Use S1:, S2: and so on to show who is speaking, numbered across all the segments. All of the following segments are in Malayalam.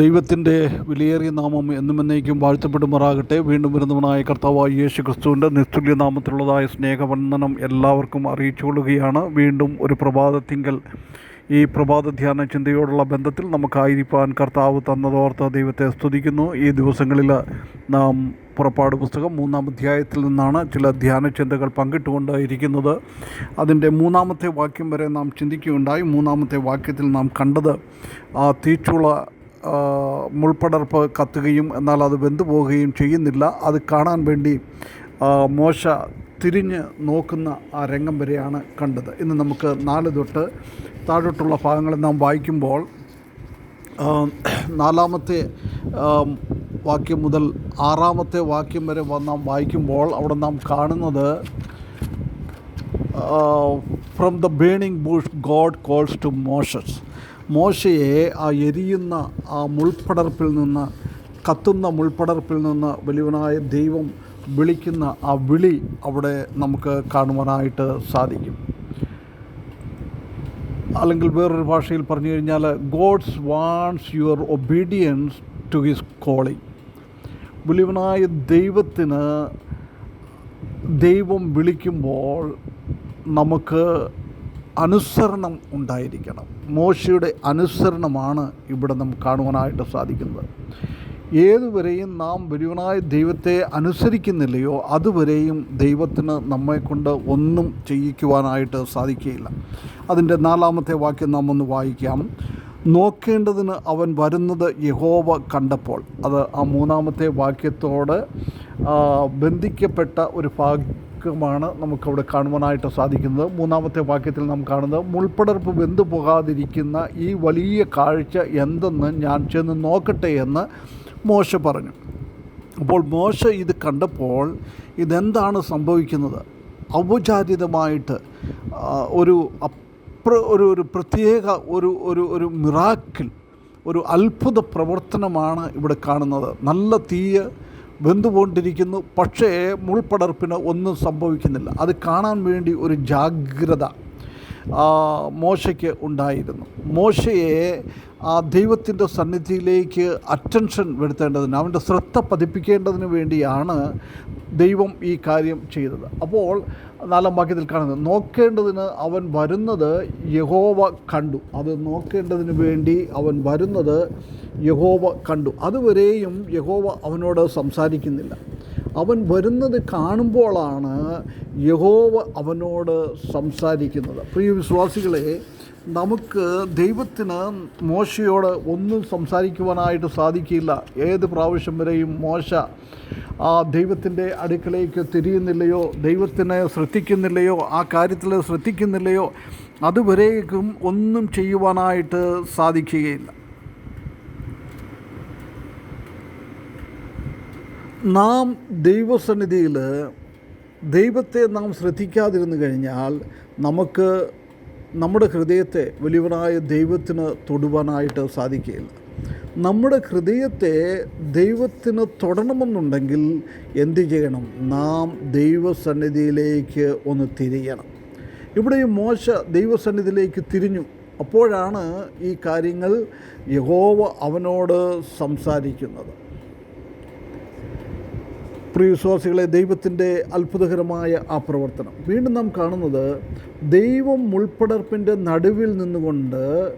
S1: ദൈവത്തിന്റെ വിലയേറിയ നാമം എന്നും എന്നേക്കും വാഴ്ത്തപ്പെടുമാറാകട്ടെ. വീണ്ടും വരുന്നവനായ കർത്താവായ യേശു ക്രിസ്തുവിന്റെ നിസ്തുല്യ നാമത്തിലുള്ളതായ സ്നേഹവന്ദനം എല്ലാവർക്കും അറിയിച്ചുകൊള്ളുകയാണ്. വീണ്ടും ഒരു പ്രഭാതത്തിങ്കൽ ഈ പ്രഭാത ധ്യാന ചിന്തയോടുള്ള ബന്ധത്തിൽ നമുക്കായിരിക്കാൻ കർത്താവ് തന്നതോർത്ത ദൈവത്തെ സ്തുതിക്കുന്നു. ഈ ദിവസങ്ങളിൽ നാം പുറപ്പാട് പുസ്തകം മൂന്നാം അധ്യായത്തിൽ നിന്നാണ് ചില ധ്യാന ചിന്തകൾ പങ്കിട്ടുകൊണ്ട് ഇരിക്കുന്നത് അതിന്റെ മൂന്നാമത്തെ വാക്യം വരെ നാം ചിന്തിക്കുകയുണ്ടായി. മൂന്നാമത്തെ വാക്യത്തിൽ നാം കണ്ടത് ആ തീച്ചുള മുൾപ്പടർപ്പ് കത്തുകയും എന്നാൽ അത് വെന്തുപോകുകയും ചെയ്യുന്നില്ല. അത് കാണാൻ വേണ്ടി മോശ തിരിഞ്ഞ് നോക്കുന്ന ആ രംഗം വരെയാണ് കണ്ടത്. ഇന്ന് നമുക്ക് നാല് തൊട്ട് താഴോട്ടുള്ള ഭാഗങ്ങൾ നാം വായിക്കുമ്പോൾ നാലാമത്തെ വാക്യം മുതൽ ആറാമത്തെ വാക്യം വരെ നാം വായിക്കുമ്പോൾ അവിടെ നാം കാണുന്നത് from the burning bush God calls to Moses മോശയെ ആ എരിയുന്ന ആ മുൾപ്പടർപ്പിൽ നിന്ന് കത്തുന്ന മുൾപ്പടർപ്പിൽ നിന്ന് വലിയവനായ ദൈവം വിളിക്കുന്ന ആ വിളി അവിടെ നമുക്ക് കാണുവാനായിട്ട് സാധിക്കും. അല്ലെങ്കിൽ വേറൊരു ഭാഷയിൽ പറഞ്ഞു കഴിഞ്ഞാൽ God's wants your obedience to his calling. വിളിവനായ ദൈവത്തിന് ദൈവം വിളിക്കുമ്പോൾ നമുക്ക് അനുസരണം ഉണ്ടായിരിക്കണം. മോശയുടെ അനുസരണമാണ് ഇവിടെ നമുക്ക് കാണുവാനായിട്ട് സാധിക്കുന്നത്. ഏതുവരെയും നാം വരുവനായ ദൈവത്തെ അനുസരിക്കുന്നില്ലയോ അതുവരെയും ദൈവത്തിന് നമ്മെക്കൊണ്ട് ഒന്നും ചെയ്യിക്കുവാനായിട്ട് സാധിക്കുകയില്ല. അതിന്റെ നാലാമത്തെ വാക്യം നാം ഒന്ന് വായിക്കാം. നോക്കേണ്ടതിന് അവൻ വരുന്നത് യഹോവ കണ്ടപ്പോൾ. അത് ആ മൂന്നാമത്തെ വാക്യത്തോട് ബന്ധിക്കപ്പെട്ട ഒരു ഭാഗമാണ് നമുക്കവിടെ കാണുവാനായിട്ട് സാധിക്കുന്നത്. മൂന്നാമത്തെ വാക്യത്തിൽ നാം കാണുന്നത് മുൾപ്പടർപ്പ് വെന്തു പോകാതിരിക്കുന്ന ഈ വലിയ കാഴ്ച എന്തെന്ന് ഞാൻ ചെന്ന് നോക്കട്ടെ എന്ന് മോശ പറഞ്ഞു. അപ്പോൾ മോശ ഇത് കണ്ടപ്പോൾ ഇതെന്താണ് സംഭവിക്കുന്നത്? ഔപചാരിതമായിട്ട് ഒരു അപ്ര ഒരു ഒരു പ്രത്യേക ഒരു ഒരു ഒരു മിറാക്കിൾ ഒരു അത്ഭുത പ്രവർത്തനമാണ് ഇവിടെ കാണുന്നത്. നല്ല തീയ് വെന്തുകൊണ്ടിരിക്കുന്നു. പക്ഷേ മുൾപ്പടർപ്പിന് ഒന്നും സംഭവിക്കുന്നില്ല. അത് കാണാൻ വേണ്ടി ഒരു ജാഗ്രത. മോശയ്ക്ക് ഉണ്ടായിരുന്നു. മോശയെ ആ ദൈവത്തിന്റെ സന്നിധിയിലേക്ക് അറ്റൻഷൻ വരുത്തേണ്ടതിന് അവന്റെ ശ്രദ്ധ പതിപ്പിക്കേണ്ടതിന് വേണ്ടിയാണ് ദൈവം ഈ കാര്യം ചെയ്തത്. അപ്പോൾ നാലാം വാക്യത്തിൽ കാണുന്നത് നോക്കേണ്ടതിന് അവൻ വരുന്നത് യഹോവ കണ്ടു. അത് നോക്കേണ്ടതിന് വേണ്ടി അവൻ വരുന്നത് യഹോവ കണ്ടു. അതുവരെയും യഹോവ അവനോട് സംസാരിക്കുന്നില്ല. അവൻ വരുന്നത് കാണുമ്പോഴാണ് യഹോവ അവനോട് സംസാരിക്കുന്നത്. പ്രിയ വിശ്വാസികളെ നമുക്ക് ദൈവത്തിന് മോശയോട് ഒന്നും സംസാരിക്കുവാനായിട്ട് സാധിക്കില്ല. ഏത് പ്രാവശ്യം വരെയും മോശ ആ ദൈവത്തിന്റെ അടുക്കളയ്ക്ക് തിരിയുന്നില്ലയോ ദൈവത്തിനെ ശ്രദ്ധിക്കുന്നില്ലയോ ആ കാര്യത്തിൽ ശ്രദ്ധിക്കുന്നില്ലയോ അതുവരേക്കും ഒന്നും ചെയ്യുവാനായിട്ട് സാധിക്കുകയില്ല. നാം ദൈവസന്നിധിയിൽ ദൈവത്തെ നാം ശ്രദ്ധിക്കാതിരുന്നു കഴിഞ്ഞാൽ നമുക്ക് നമ്മുടെ ഹൃദയത്തെ വലിയവനായ ദൈവത്തിന് തൊടുവാനായിട്ട് സാധിക്കുകയില്ല. നമ്മുടെ ഹൃദയത്തെ ദൈവത്തിന് തൊടണമെന്നുണ്ടെങ്കിൽ എന്ത് ചെയ്യണം? നാം ദൈവസന്നിധിയിലേക്ക് ഒന്ന് തിരിയണം. ഇവിടെ ഈ മോശ ദൈവസന്നിധിയിലേക്ക് തിരിഞ്ഞു. അപ്പോഴാണ് ഈ കാര്യങ്ങൾ യഹോവ അവനോട് സംസാരിക്കുന്നത്. പ്രിയ വിശ്വാസികളെ ദൈവത്തിന്റെ അത്ഭുതകരമായ ആ പ്രവർത്തനം. വീണ്ടും നാം കാണുന്നത് ദൈവം മുൾപ്പടർപ്പിന്റെ നടുവിൽ നിന്നുകൊണ്ട്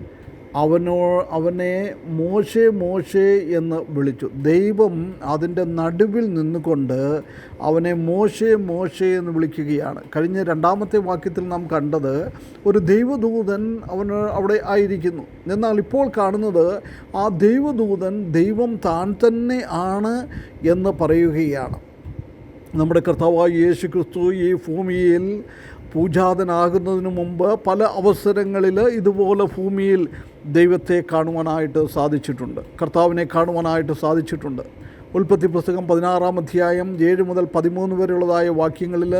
S1: അവനോ അവനെ മോശെ മോശെ എന്ന് വിളിച്ചു. ദൈവം അതിന്റെ നടുവിൽ നിന്നുകൊണ്ട് അവനെ മോശെ മോശെ എന്ന് വിളിക്കുകയാണ്. കഴിഞ്ഞ രണ്ടാമത്തെ വാക്യത്തിൽ നാം കണ്ടത് ഒരു ദൈവദൂതൻ അവന് അവിടെ ആയിരിക്കുന്നു. എന്നാൽ ഇപ്പോൾ കാണുന്നത് ആ ദൈവദൂതൻ ദൈവം താൻ തന്നെ ആണ് എന്ന് പറയുകയാണ്. നമ്മുടെ കർത്താവായ യേശു ക്രിസ്തു ഈ ഭൂമിയിൽ പൂജാതനാകുന്നതിന് മുമ്പ് പല അവസരങ്ങളിൽ ഇതുപോലെ ഭൂമിയിൽ ദൈവത്തെ കാണുവാനായിട്ട് സാധിച്ചിട്ടുണ്ട്. കർത്താവിനെ കാണുവാനായിട്ട് സാധിച്ചിട്ടുണ്ട്. ഉൽപ്പത്തി പുസ്തകം പതിനാറാം അധ്യായം ഏഴ് മുതൽ പതിമൂന്ന് വരെയുള്ളതായ വാക്യങ്ങളിൽ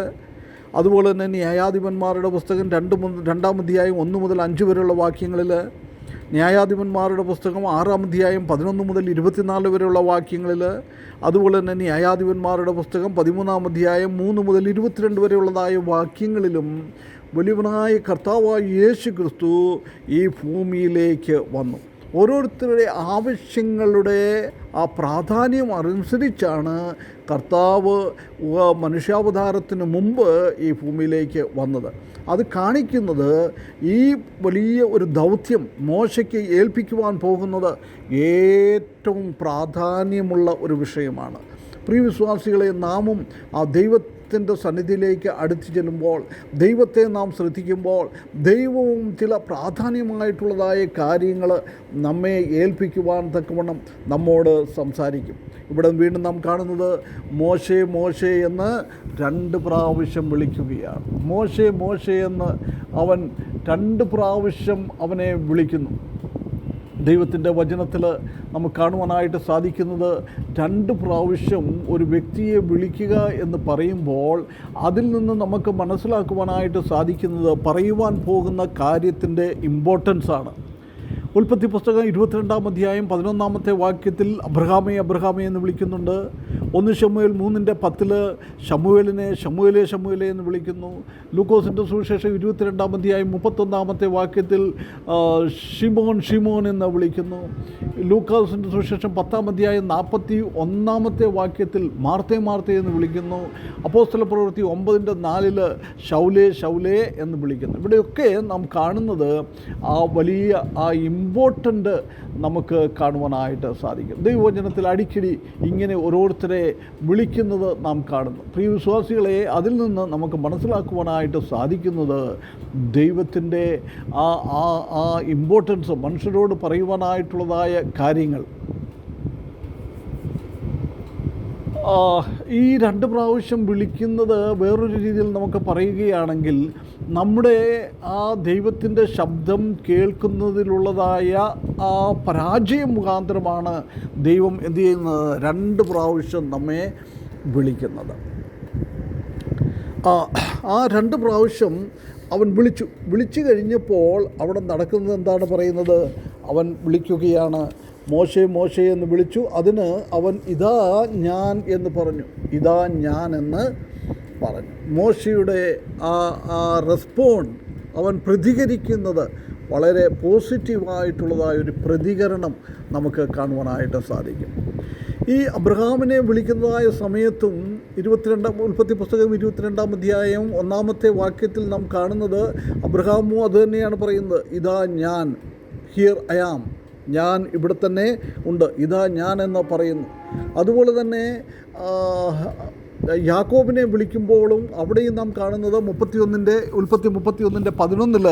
S1: അതുപോലെ തന്നെ ന്യായാധിപന്മാരുടെ പുസ്തകം രണ്ട് രണ്ടാം അധ്യായം ഒന്ന് മുതൽ അഞ്ച് വരെയുള്ള വാക്യങ്ങളിൽ ന്യായാധിപന്മാരുടെ പുസ്തകം ആറാം അധ്യായം പതിനൊന്ന് മുതൽ ഇരുപത്തിനാല് വരെയുള്ള വാക്യങ്ങളിൽ അതുപോലെ തന്നെ ന്യായാധിപന്മാരുടെ പുസ്തകം പതിമൂന്നാം അധ്യായം മൂന്ന് മുതൽ ഇരുപത്തിരണ്ട് വരെയുള്ളതായ വാക്യങ്ങളിലും വലിയവനായ കർത്താവായ യേശു ക്രിസ്തു ഈ ഭൂമിയിലേക്ക് വന്നു. ഓരോരുത്തരുടെ ആവശ്യങ്ങളുടെ ആ പ്രാധാന്യം അനുസരിച്ചാണ് കർത്താവ് മനുഷ്യാവതാരത്തിന് മുമ്പ് ഈ ഭൂമിയിലേക്ക് വന്നത്. അത് കാണിക്കുന്നത് ഈ വലിയ ഒരു ദൗത്യം മോശയ്ക്ക് ഏൽപ്പിക്കുവാൻ പോകുന്നത് ഏറ്റവും പ്രാധാന്യമുള്ള ഒരു വിഷയമാണ്. പ്രിയവിശ്വാസികളെ നാമും ആ ദൈവത്തിന്റെ സന്നിധിയിലേക്ക് അടുത്തു ചെല്ലുമ്പോൾ ദൈവത്തെ നാം ശ്രദ്ധിക്കുമ്പോൾ ദൈവവും ചില പ്രാധാന്യമായിട്ടുള്ളതായ കാര്യങ്ങൾ നമ്മെ ഏൽപ്പിക്കുവാൻ തക്കവണ്ണം നമ്മോട് സംസാരിക്കും. ഇവിടെ വീണ്ടും നാം കാണുന്നത് മോശേ മോശേ എന്ന് രണ്ട് പ്രാവശ്യം വിളിക്കുകയാണ്. മോശേ മോശേ എന്ന് അവൻ രണ്ട് പ്രാവശ്യം അവനെ വിളിക്കുന്നു. ദൈവത്തിന്റെ വചനത്തിൽ നമുക്ക് കാണുവാനായിട്ട് സാധിക്കുന്നത് രണ്ട് പ്രാവശ്യം ഒരു വ്യക്തിയെ വിളിക്കുക എന്ന് പറയുമ്പോൾ അതിൽ നിന്ന് നമുക്ക് മനസ്സിലാക്കുവാനായിട്ട് സാധിക്കുന്നത് പറയുവാൻ പോകുന്ന കാര്യത്തിന്റെ ഇമ്പോർട്ടൻസ് ആണ്. ഉൽപ്പത്തി പുസ്തകം ഇരുപത്തിരണ്ടാം അധ്യായം പതിനൊന്നാമത്തെ വാക്യത്തിൽ അബ്രഹാമേ അബ്രഹാമേ എന്ന് വിളിക്കുന്നുണ്ട്. ഒന്ന് ഷമുവേൽ മൂന്നിന്റെ പത്തിൽ ഷമുവേലിനെ ഷമുവേലെ ഷമുവേലെ എന്ന് വിളിക്കുന്നു. ലൂക്കോസിന്റെ സുവിശേഷം ഇരുപത്തിരണ്ടാം അധ്യായം മുപ്പത്തൊന്നാമത്തെ വാക്യത്തിൽ ഷിമോൻ ഷിമോൻ എന്ന് വിളിക്കുന്നു. ലൂക്കോസിന്റെ സുവിശേഷം പത്താം അധ്യായം നാൽപ്പത്തി ഒന്നാമത്തെ വാക്യത്തിൽ മാർത്തേ മാർത്തേ എന്ന് വിളിക്കുന്നു. അപ്പോസ്തല പ്രവൃത്തി ഒമ്പതിന്റെ നാലിൽ ഷൗലേ ഷൗലേ എന്ന് വിളിക്കുന്നു. ഇവിടെയൊക്കെ നാം കാണുന്നത് ആ വലിയ ആ ഇമ്പോർട്ടന്റ് നമുക്ക് കാണുവാനായിട്ട് സാധിക്കും. ദൈവവചനത്തിൽ അടിക്കടി ഇങ്ങനെ ഓരോരുത്തരെ വിളിക്കുന്നത് നാം കാണുന്നു. പ്രിയ വിശ്വാസികളെ അതിൽ നിന്ന് നമുക്ക് മനസ്സിലാക്കുവാനായിട്ട് സാധിക്കുന്നത് ദൈവത്തിന്റെ ആ ആ ആ ഇമ്പോർട്ടൻസ് മനുഷ്യരോട് പറയുവാനായിട്ടുള്ളതായ കാര്യങ്ങൾ. ഈ രണ്ട് പ്രാവശ്യം വിളിക്കുന്നത് വേറൊരു രീതിയിൽ നമുക്ക് പറയുകയാണെങ്കിൽ നമ്മുടെ ആ ദൈവത്തിന്റെ ശബ്ദം കേൾക്കുന്നതിലുള്ളതായ ആ പരാജയം മുഖാന്തരമാണ് ദൈവം എന്തു ചെയ്യുന്നത് രണ്ട് പ്രാവശ്യം നമ്മെ വിളിക്കുന്നത്. ആ രണ്ട് പ്രാവശ്യം അവൻ വിളിച്ചു. വിളിച്ചു കഴിഞ്ഞപ്പോൾ അവിടെ നടക്കുന്നത് എന്താണ് പറയുന്നത്? അവൻ വിളിക്കുകയാണ് മോശെ മോശെ എന്ന് വിളിച്ചു. അതിന് അവൻ ഇതാ ഞാൻ എന്ന് പറഞ്ഞു. ഇതാ ഞാൻ എന്ന് പറഞ്ഞു. മോശയുടെ ആ ആ റെസ്പോണ്ട് അവൻ പ്രതികരിക്കുന്നത് വളരെ പോസിറ്റീവായിട്ടുള്ളതായ ഒരു പ്രതികരണം നമുക്ക് കാണുവാനായിട്ട് സാധിക്കും. ഈ അബ്രഹാമിനെ വിളിക്കുന്നതായ സമയത്തും ഇരുപത്തിരണ്ടാം ഉൽപ്പത്തി പുസ്തകം ഇരുപത്തിരണ്ടാം അധ്യായം ഒന്നാമത്തെ വാക്യത്തിൽ നാം കാണുന്നത് അബ്രഹാമോ അത് തന്നെയാണ് പറയുന്നത് ഇതാ ഞാൻ ഹിയർ ഐ ആം ഞാൻ ഇവിടെ തന്നെ ഉണ്ട് ഇതാ ഞാൻ എന്ന് പറയുന്നു. അതുപോലെ തന്നെ യാക്കോബിനെ വിളിക്കുമ്പോഴും അവിടെയും നാം കാണുന്നത് മുപ്പത്തിയൊന്നിന്റെ ഉൽപ്പത്തി മുപ്പത്തിയൊന്നിന്റെ പതിനൊന്നിൽ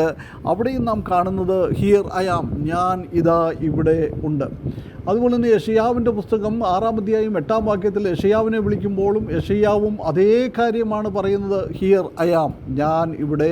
S1: അവിടെയും നാം കാണുന്നത് ഹിയർ ഐ ആം ഞാൻ ഇതാ ഇവിടെ ഉണ്ട്. അതുപോലെ തന്നെ യഷയാവിന്റെ പുസ്തകം ആറാം അധ്യായം എട്ടാം വാക്യത്തിൽ യഷയാവിനെ വിളിക്കുമ്പോഴും യഷയാവും അതേ കാര്യമാണ് പറയുന്നത് ഹിയർ ഐ ആം ഞാൻ ഇവിടെ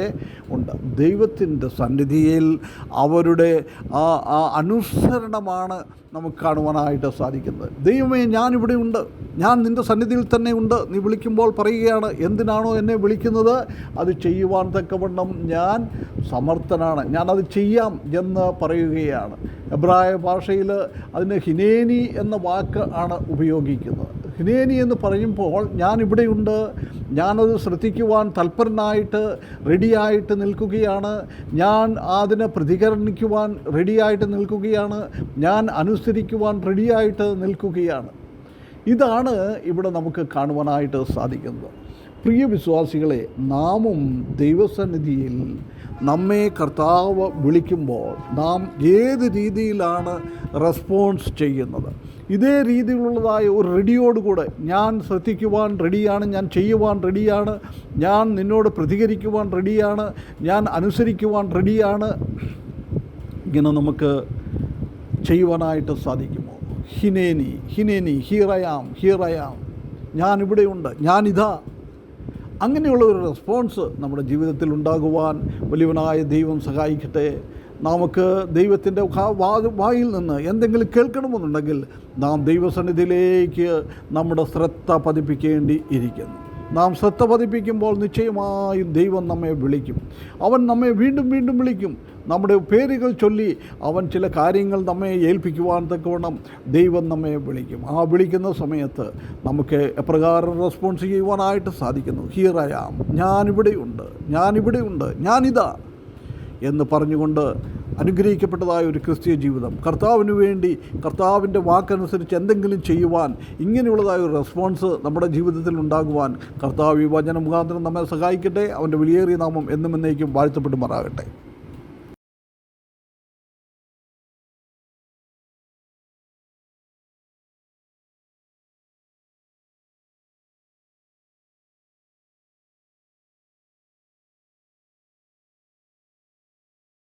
S1: ഉണ്ട്. ദൈവത്തിന്റെ സന്നിധിയിൽ അവരുടെ ആ ആ അനുസരണമാണ് നമുക്ക് കാണുവാനായിട്ട് സാധിക്കുന്നത്. ദൈവമേ ഞാനിവിടെ ഉണ്ട്. ഞാൻ നിന്റെ സന്നിധിയിൽ തന്നെ ഉണ്ട്. നീ വിളിക്കുമ്പോൾ പറയുകയാണ് എന്തിനാണോ എന്നെ വിളിക്കുന്നത്? അത് ചെയ്യുവാൻ തക്കവണ്ണം ഞാൻ സമർത്ഥനാണ്. ഞാനത് ചെയ്യാം എന്ന് പറയുകയാണ്. എബ്രായ ഭാഷയിൽ അതിന് ഹിനേനി എന്ന വാക്ക് ആണ് ഉപയോഗിക്കുന്നത്. ഹിനേനി എന്ന് പറയുമ്പോൾ ഞാൻ ഇവിടെയുണ്ട് ഞാനത് ശ്രദ്ധിക്കുവാൻ തൽപരനായിട്ട് റെഡിയായിട്ട് നിൽക്കുകയാണ്. ഞാൻ അതിന് പ്രതികരിക്കുവാൻ റെഡിയായിട്ട് നിൽക്കുകയാണ്. ഞാൻ അനുസരിക്കുവാൻ റെഡിയായിട്ട് നിൽക്കുകയാണ്. ഇതാണ് ഇവിടെ നമുക്ക് കാണുവാനായിട്ട് സാധിക്കുന്നത്. പ്രിയ വിശ്വാസികളെ നാമും ദൈവസന്നിധിയിൽ നമ്മെ കർത്താവ് വിളിക്കുമ്പോൾ നാം ഏത് രീതിയിലാണ് റെസ്പോൺസ് ചെയ്യുന്നത്? ഇതേ രീതിയിലുള്ളതായ ഒരു റെഡിയോട് കൂടെ ഞാൻ ശ്രദ്ധിക്കുവാൻ റെഡിയാണ് ഞാൻ ചെയ്യുവാൻ റെഡിയാണ് ഞാൻ നിന്നോട് പ്രതികരിക്കുവാൻ റെഡിയാണ് ഞാൻ അനുസരിക്കുവാൻ റെഡിയാണ്. ഇങ്ങനെ നമുക്ക് ചെയ്യുവാനായിട്ട് സാധിക്കുമോ? ഹിനേനി ഹിനേനി ഹീറയാം ഹീറയാം ഞാൻ ഇവിടെയുണ്ട് ഞാനിതാ അങ്ങനെയുള്ള ഒരു റെസ്പോൺസ് നമ്മുടെ ജീവിതത്തിൽ ഉണ്ടാകുവാൻ വലിയവനായ ദൈവം സഹായിക്കട്ടെ. നമുക്ക് ദൈവത്തിന്റെ വായിൽ നിന്ന് എന്തെങ്കിലും കേൾക്കണമെന്നുണ്ടെങ്കിൽ നാം ദൈവസന്നിധിയിലേക്ക് നമ്മുടെ ശ്രദ്ധ പതിപ്പിക്കേണ്ടി ഇരിക്കുന്നു. നാം ശ്രദ്ധ പതിപ്പിക്കുമ്പോൾ നിശ്ചയമായും ദൈവം നമ്മെ വിളിക്കും. അവൻ നമ്മെ വീണ്ടും വീണ്ടും വിളിക്കും. നമ്മുടെ പേരുകൾ ചൊല്ലി അവൻ ചില കാര്യങ്ങൾ നമ്മെ ഏൽപ്പിക്കുവാൻ തക്കവണ്ണം ദൈവം നമ്മെ വിളിക്കും. ആ വിളിക്കുന്ന സമയത്ത് നമുക്ക് എപ്രകാരം റെസ്പോൺസ് ചെയ്യുവാനായിട്ട് സാധിക്കുന്നു. ഹീറയാം ഞാനിവിടെയുണ്ട്. ഞാനിവിടെയുണ്ട്. ഞാനിതാ. എന്ന് പറഞ്ഞുകൊണ്ട് അനുഗ്രഹിക്കപ്പെട്ടതായ ഒരു ക്രിസ്തീയ ജീവിതം. കർത്താവിന് വേണ്ടി കർത്താവിന്റെ വാക്കനുസരിച്ച് എന്തെങ്കിലും ചെയ്യുവാൻ ഇങ്ങനെയുള്ളതായ ഒരു റെസ്പോൺസ് നമ്മുടെ ജീവിതത്തിൽ ഉണ്ടാകുവാൻ കർത്താവ് ഈ വചന മുഖാന്തരം നമ്മെ സഹായിക്കട്ടെ. അവന്റെ വിലയേറിയ നാമം എന്നും എന്നേക്കും വാഴ്ത്തപ്പെടുമാറാകട്ടെ.